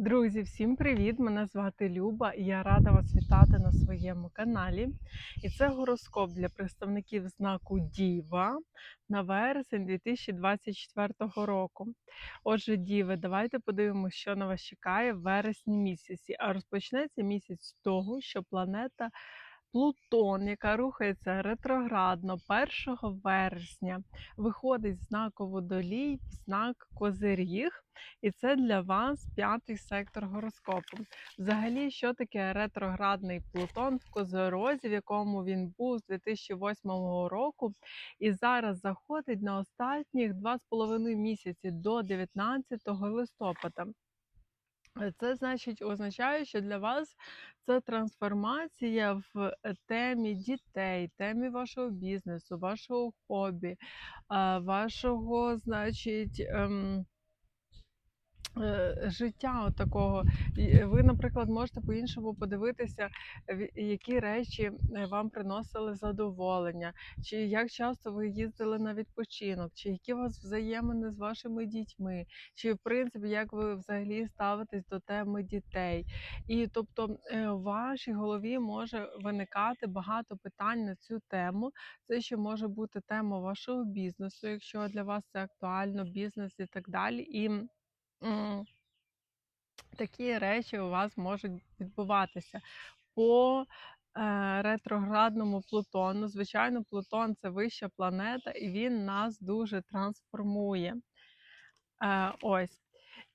Друзі, всім привіт! Мене звати Люба і я рада вас вітати на своєму каналі. І це гороскоп для представників знаку Діва на вересень 2024 року. Отже, Діви, давайте подивимося, що на вас чекає в вересні місяці. А розпочнеться місяць з того, що планета Плутон, яка рухається ретроградно 1 вересня, виходить з знаку водолій в знак Козиріг, і це для вас п'ятий сектор гороскопу. Взагалі, що таке ретроградний Плутон в Козорозі, в якому він був з 2008 року, і зараз заходить на останніх 2,5 місяці до 19 листопада. Е, Це значить означає, що для вас це трансформація в е, темі дітей, темі вашого бізнесу, вашого хобі, вашого, значить. Е, Життя такого. Ви, наприклад, можете по-іншому подивитися, які речі е, вам приносили задоволення, чи як часто ви їздили на відпочинок, чи які у вас взаємини з вашими дітьми, чи в принципі як ви взагалі ставитесь до теми дітей. І тобто е, в вашій голові може виникати багато питань на цю тему. Це ще може бути тема вашого бізнесу, якщо для вас це актуально, бізнес і так далі. І такі речі у вас можуть відбуватися по е, ретроградному Плутону. Звичайно, Плутон це вища планета, і він нас дуже трансформує. Е, ось.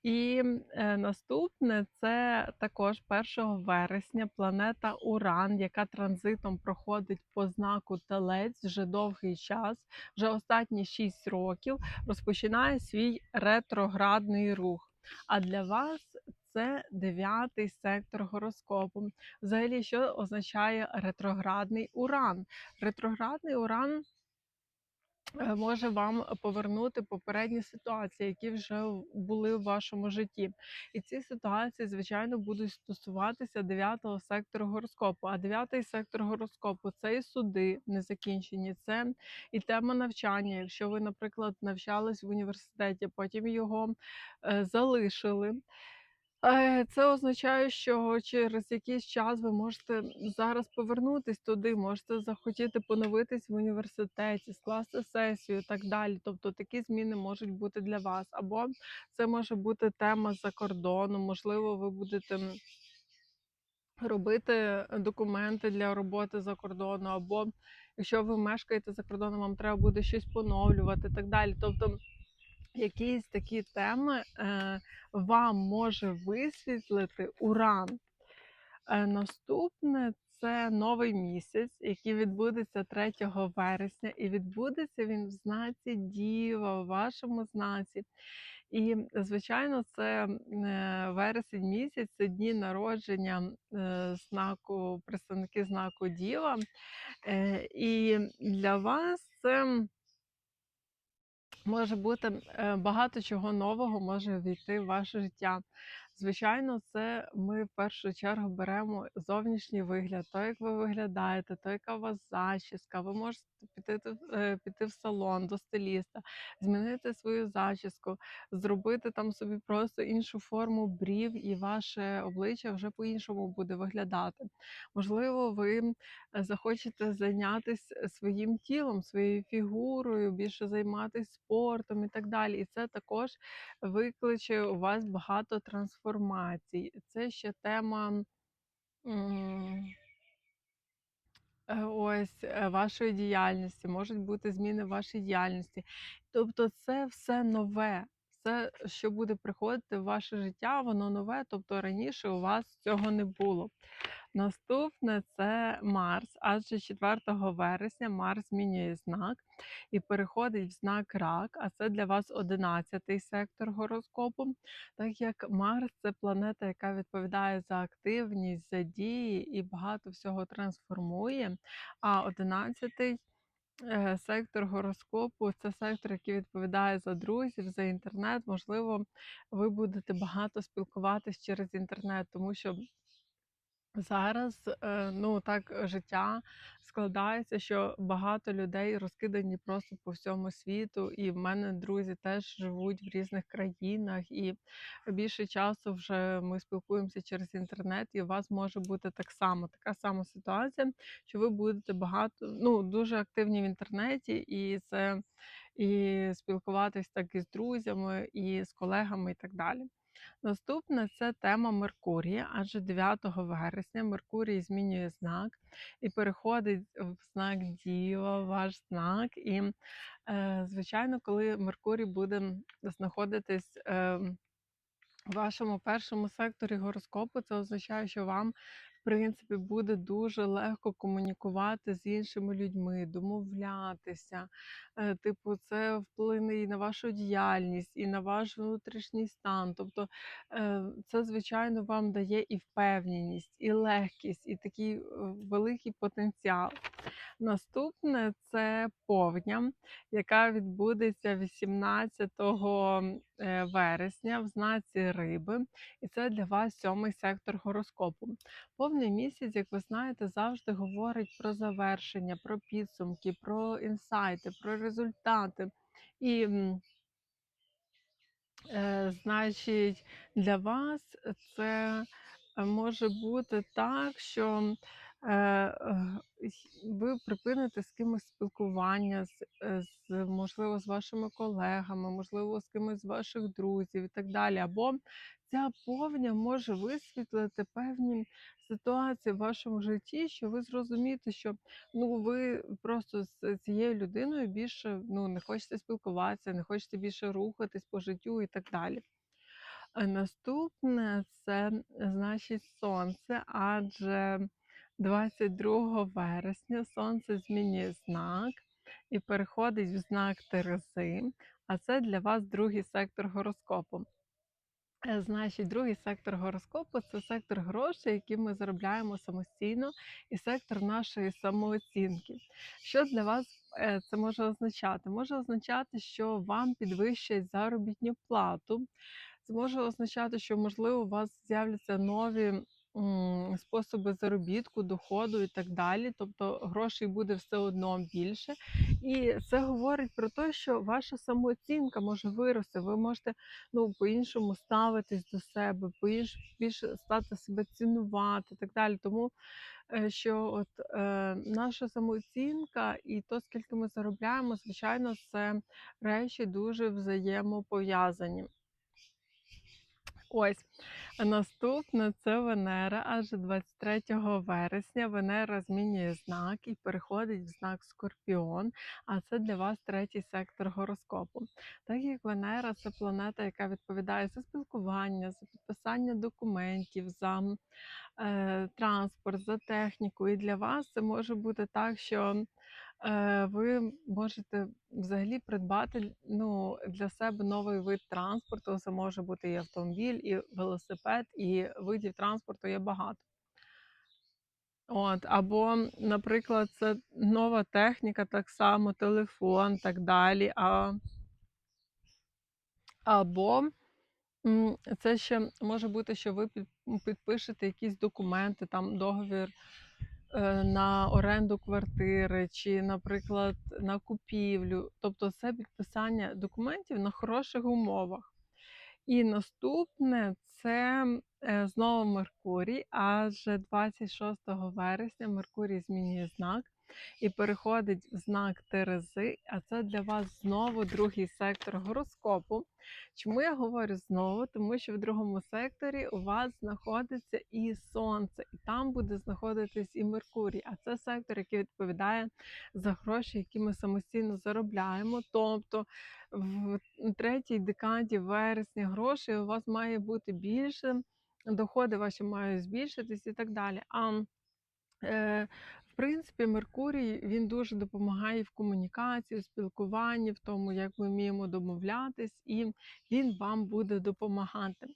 І е, наступне це також 1 вересня планета Уран, яка транзитом проходить по знаку Телець вже довгий час, вже останні 6 років, розпочинає свій ретроградний рух. А для вас це дев'ятий сектор гороскопу. Взагалі, що означає ретроградний уран? Ретроградний уран може вам повернути попередні ситуації, які вже були в вашому житті. І ці ситуації, звичайно, будуть стосуватися дев'ятого сектору гороскопу. А дев'ятий сектор гороскопу це і суди незакінчені, це і тема навчання. Якщо ви, наприклад, навчались в університеті, потім його е, залишили. Е, Це означає, що через якийсь час ви можете зараз повернутись туди, можете захотіти поновитись в університеті, скласти сесію і так далі. Тобто такі зміни можуть бути для вас. Або це може бути тема за кордону, можливо, ви будете робити документи для роботи за кордону, або якщо ви мешкаєте за кордоном, вам треба буде щось поновлювати і так далі. Тобто якісь такі теми е, вам може висвітлити уран. Е, Наступне це новий місяць, який відбудеться 3 вересня, і відбудеться він в знаці Діва, в вашому знаці. І, звичайно, це е, вересень місяць, це дні народження знаку, представники знаку Діва. І для вас це може бути е, багато чого нового може війти в ваше життя. Звичайно, це ми в першу чергу беремо зовнішній вигляд, то, як ви виглядаєте, то, яка у вас зачіска. Ви можете піти, е, піти в салон до стиліста, змінити свою зачіску, зробити там собі просто іншу форму брів, і ваше обличчя вже по-іншому буде виглядати. Можливо, ви е, захочете зайнятися своїм тілом, своєю фігурою, більше займатися спортом і так далі. І це також викличе у вас багато трансформацій. Це ще тема. е, Ось е, вашої діяльності, можуть бути зміни в вашій діяльності. Тобто, це все нове, все, що буде приходити в ваше життя, воно нове. Тобто раніше у вас цього не було. Наступне це Марс, адже 4 вересня Марс змінює знак і переходить в знак рак, а це для вас 11-й сектор гороскопу. Так як Марс це планета, яка відповідає за активність, за дії і багато всього трансформує. А 11-й е, сектор гороскопу це сектор, який відповідає за друзів, за інтернет. Можливо, ви будете багато спілкуватись через інтернет, тому що Зараз, е, ну, так е, життя складається, що багато людей розкидані просто по всьому світу, і в мене друзі теж живуть в різних країнах, і більше часу вже ми спілкуємося через інтернет, і у вас може бути так само, така сама ситуація, що ви будете багато, ну, дуже активні в інтернеті, і це і спілкуватись так і з друзями, і з колегами, і так далі. Наступне це тема Меркурія, адже 9 вересня Меркурій змінює знак і переходить в знак Діва, ваш знак. І, е, звичайно, коли Меркурій буде знаходитись е, в вашому першому секторі гороскопу, це означає, що вам, принципі, буде дуже легко комунікувати з іншими людьми, домовлятися. Е, Типу, це вплине і на вашу діяльність, і на ваш внутрішній стан. Тобто, е, це, звичайно, вам дає і впевненість, і легкість, і такий е, великий потенціал. Наступне це повня, яка відбудеться 18 е, вересня в знаці риби, і це для вас сьомий сектор гороскопу. Повний місяць, як ви знаєте, завжди говорить про завершення, про підсумки, про інсайти, про результати. І Е, значить, для вас це може бути так, що ви припините з кимось спілкування, е, з, можливо, з вашими колегами, можливо, з кимось з ваших друзів і так далі. Або ця повня може висвітлити певні ситуації в вашому житті, що ви зрозумієте, що ну ви просто з цією людиною більше ну не хочете спілкуватися, не хочете більше рухатись по життю і так далі. Наступне це значить сонце, адже 22 вересня сонце змінює знак і переходить в знак Терези, а це для вас другий сектор гороскопу. Е, Значить, другий сектор гороскопу це сектор грошей, які ми заробляємо самостійно, і сектор нашої самооцінки. Що для вас е, це може означати? Може означати, що вам підвищать заробітну плату. Це може означати, що можливо у вас з'являться нові способи заробітку, доходу і так далі. Тобто грошей буде все одно більше. І це говорить про те, що ваша самооцінка може вирости. Ви можете ну, по-іншому ставитись до себе, по-іншому більше стати себе цінувати і так далі. Тому е, що от е, наша самооцінка і то, скільки ми заробляємо, звичайно, це речі дуже взаємопов'язані. Ось. А наступне це Венера, аж 23 вересня Венера змінює знак і переходить в знак Скорпіон, а це для вас третій сектор гороскопу. Так як Венера це планета, яка відповідає за спілкування, за підписання документів, за е, транспорт, за техніку. І для вас це може бути так, що ви можете взагалі придбати ну, для себе новий вид транспорту. Це може бути і автомобіль, і велосипед, і видів транспорту є багато. От, або, наприклад, це нова техніка, так само телефон, так далі. А, або це ще може бути, що ви підпишете якісь документи, там договір е, на оренду квартири, чи, наприклад, на купівлю. Тобто це підписання документів на хороших умовах. І наступне це е, знову Меркурій, адже 26 вересня Меркурій змінює знак і переходить в знак Терези, а це для вас знову другий сектор гороскопу. Чому я говорю знову? Тому що в другому секторі у вас знаходиться і Сонце, і там буде знаходитись і Меркурій. А це сектор, який відповідає за гроші, які ми самостійно заробляємо. Тобто в третій декаді вересня грошей у вас має бути більше, доходи ваші мають збільшитись і так далі. А Е, в принципі, Меркурій він дуже допомагає в комунікації, в спілкуванні, в тому, як ми вміємо домовлятись, і він вам буде допомагати.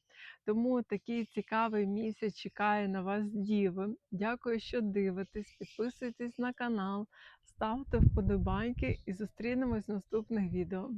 Тому такий цікавий місяць чекає на вас, діви. Дякую, що дивитесь. Підписуйтесь на канал, ставте вподобайки і зустрінемось в наступних відео.